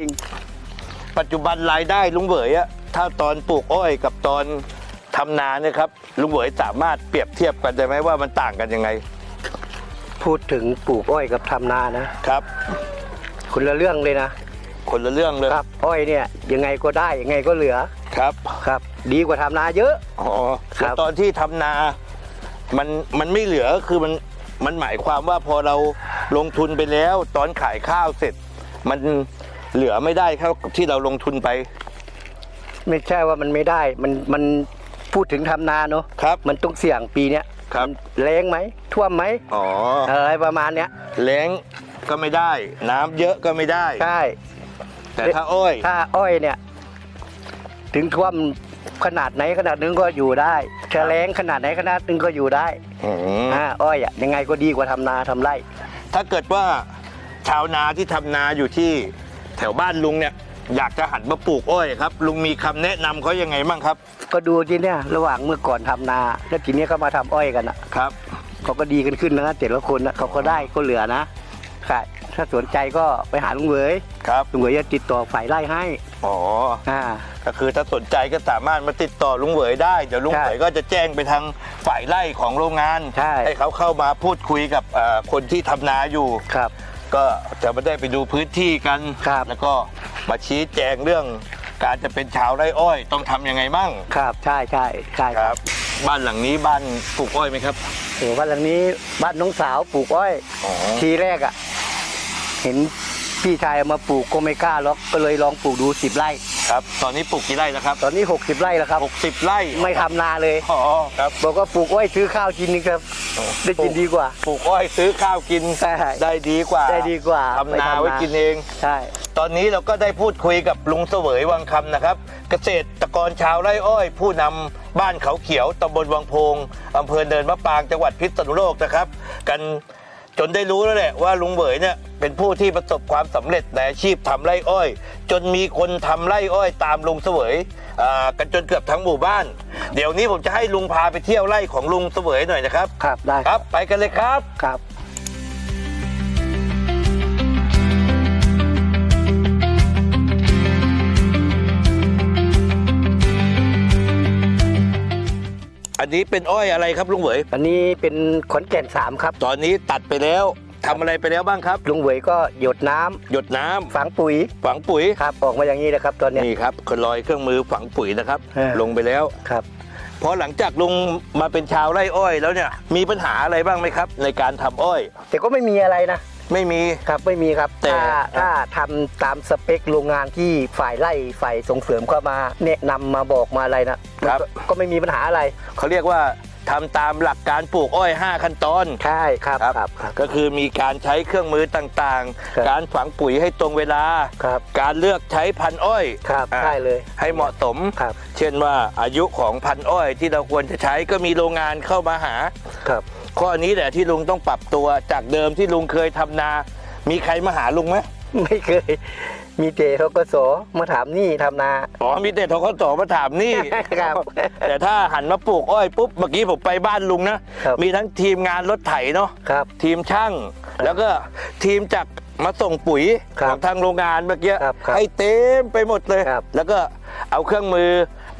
จริงปัจจุบันรายได้ลุงเหวยอะถ้าตอนปลูกอ้อยกับตอนทำนาเนี่ยครับลุงเหวยสามารถเปรียบเทียบกันได้ไหมว่ามันต่างกันยังไง พูดถึงปลูกอ้อยกับทำนานะครับ คนละเรื่องเลยนะคนละเรื่องเลยครับ อ้อยเนี่ยยังไงก็ได้ยังไงก็เหลือครับครับ ดีกว่าทำนาเยอะอ๋อครับแล้วตอนที่ทำนา มันมันไม่เหลือคือมันมันหมายความว่าพอเราลงทุนไปแล้ว ตอนขายข้าวเสร็จ มัน เหลือไม่ได้เท่ากับที่เราลงทุนไป ไม่ใช่ว่ามันไม่ได้ มันมันพูดถึงทำนาเนาะครับมันต้องเสี่ยงปีเนี้ยครับมันแรงไหมท่วมไหมอ๋ออะไรประมาณเนี้ยแล้งก็ไม่ได้ น้ำเยอะก็ไม่ได้ใช่แต่ถ้าอ้อย ถ้าอ้อยเนี่ย ถึงท่วมขนาดไหนขนาดนึงก็อยู่ได้ถ้าแรงขนาดไหนขนาดนึงก็อยู่ได้อืมอ่าอ้อยอะยังไงก็ดีกว่าทำนาทำไร่ ถ้าเกิดว่าชาวนาที่ทำนาอยู่ที่ แถวบ้านลุงเนี่ยอยากจะหันมาปลูกอ้อยครับ ลุงมีคำแนะนำเขายังไงบ้างครับก็ดูทีเนี่ยระหว่างเมื่อก่อนทำนา แล้วทีเนี้ยก็มาทำอ้อยกันอะครับ เขาก็ดีกันขึ้นนะแต่ละคนนะเขาก็ได้ก็เหลือนะค่ะถ้าสนใจก็ไปหาลุงเหวยครับลุงเหวยจะติดต่อฝ่ายไร่ให้อ๋ออ่า ก็คือถ้าสนใจก็สามารถมาติดต่อลุงเหวยได้เดี๋ยวลุงใช่เหวยก็จะแจ้งไปทางฝ่ายไร่ของโรงงานใช่เขาเข้ามาพูดคุยกับเอ่อคนที่ทำนาอยู่ ครับ ก็จะมาได้ไปดูพื้นที่กัน ครับ แล้วก็มาชี้แจงเรื่องการจะเป็นชาวไร่อ้อย ต้องทำยังไงมั่งครับใช่ใช่ใช่ครับ บ้านหลังนี้บ้านปลูกอ้อยไหมครับ โอ้บ้านหลังนี้บ้านน้องสาวปลูกอ้อย อ๋อ ทีแรกอะ เห็น พี่ชายเอามาปลูกก็ไม่กล้าหรอกก็เลยลองปลูกดูสิบไร่ ครับ ตอนนี้ปลูกกี่ไร่แล้วครับตอนนี้ 60 ไร่แล้วครับ 60ไร่ไม่ทำนาเลย อ๋อครับบอกว่าปลูกอ้อยซื้อข้าวกินนี่ครับ ได้กินดีกว่า ปลูกอ้อยซื้อข้าวกินใช่ได้ดีกว่าได้ดีกว่าทำไปนาทำนาไว้กินเอง ใช่ ตอนนี้เราก็ได้พูดคุยกับลุงเสวยวังคำนะครับ เกษตรกรชาวไร่อ้อย ผู้นำบ้านเขาเขียวตำบลวังโพงอำเภอเนินมะปรางจังหวัดพิษณุโลกนะครับ กัน จนได้รู้แล้วแหละว่าลุงเบยเนี่ยเป็นผู้ที่ประสบความสำเร็จในอาชีพทำไร่อ้อย จนมีคนทำไร่อ้อยตามลุงเสวยอ่ากันจนเกือบทั้งหมู่บ้าน เดี๋ยวนี้ผมจะให้ลุงพาไปเที่ยวไร่ของลุงเสวยหน่อยนะครับ ครับได้ครับ ไปกันเลยครับ ครับ นนี้เป็นอ้อยอะไรครับลุงเหวยอันนี้เป็นขอนแก่นสามครับ ตอนนี้ตัดไปแล้วทำอะไรไปแล้วบ้างครับลุงเหวยก็หยดน้ำหยดน้ำฝังปุ๋ยฝังปุ๋ยครับออกมาอย่างนี้นะครับตอนเนี้ย นี่ครับคนลอยเครื่องมือฝังปุ๋ยนะครับเออลงไปแล้วครับ พอหลังจากลุงมาเป็นชาวไร่อ้อยแล้วเนี่ยมีปัญหาอะไรบ้างไหมครับ ในการทำอ้อย แต่ก็ไม่มีอะไรนะ ไม่มี ครับไม่มีครับแต่ถ้าถ้าทำตามสเปคโรงงานที่ฝ่ายไล่ฝ่ายส่งเสริมเข้ามาแนะนำมาบอกมาอะไรนะครับ ก็ก็ไม่มีปัญหาอะไรเขาเรียกว่าทำตามหลักการปลูกอ้อย 5 ขั้นตอน ใช่ครับครับ ครับครับ ก็คือมีการใช้เครื่องมือต่างครับ ๆ การฝังปุ๋ยให้ตรงเวลา ครับการเลือกใช้พันธุ์อ้อยครับอ่าใช่เลยให้เหมาะสม ครับเช่นว่าอายุของพันธุ์อ้อยที่เราควรจะใช้ก็มีโรงงานเข้ามาหา ครับ ข้อนี้แหละที่ลุงต้องปรับตัวจากเดิมที่ลุงเคยทำนา มีใครมาหาลุงไหมไม่เคย มีเจเขาก็สมาถามนี่ทำนาอ๋อมีแต่ทกศมาถามนี่ครับแต่ถ้าหันมาปลูกอ้อยปุ๊บเมื่อกี้ผมไปบ้านลุงนะครับมีทั้งทีมงานรถไถเนาะครับทีมช่าง แล้วก็ทีมจากมาส่งปุ๋ยครัขบองทางโรงงานเมื่อกี้ครับครับให้เต็มไปหมดเลยครับแล้วก็เอาเครื่องมือ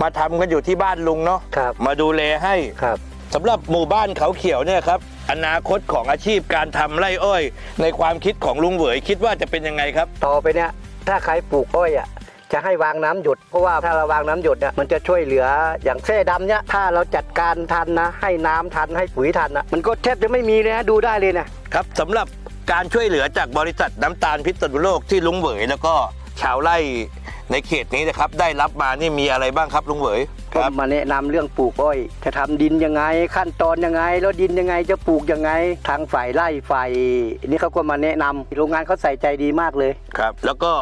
มาทำกันอยู่ที่บ้านลุงเนาะครับมาดูแลให้ครับ สำหรับหมู่บ้านเขาเขียวเนี่ยครับอนาคตของอาชีพการทำไร่อ้อย ในความคิดของลุงเหวยคิดว่าจะเป็นยังไงครับ ต่อไปเนี่ยถ้าใครปลูกอ้อยอะจะให้วางน้ำหยดเพราะว่าถ้าเราวางน้ำหยดเนี่ยมันจะช่วยเหลืออย่างแท่ดำเนี่ยถ้าเราจัดการทันนะ ให้น้ำทันให้ปุ๋ยทันนะมันก็แทบจะไม่มีเลยนะดูได้เลยนะ ครับสำหรับการช่วยเหลือจากบริษัทน้ำตาลพิษณุโลกที่ลุงเหวยแล้วก็ชาวไร่ ในเขตนี้นะครับได้รับมานี่มีอะไรบ้างครับลุงเหวยคก็รับ มาแนะนำเรื่องปลูกอ้อย จะทำดินยังไง ขั้นตอนยังไง แล้วดินยังไงจะปลูกยังไง ทางฝ่ายไร่ฝ่ายนี่เขาก็มาแนะนำโรงงานเขาใส่ใจดีมากเลย ครับ แล้วก็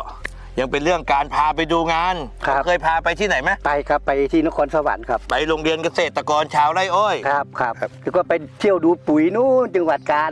ยังเป็นเรื่องการพาไปดูงานครับ เคยพาไปที่ไหนไหมไปครับไปที่นครสวรรค์ครับ ไปโรงเรียนเกษตรกรชาวไร่อ้อย ครับครับแล้วก็ไปเที่ยวดูปุ๋ยนู่นจังหวัดกาญ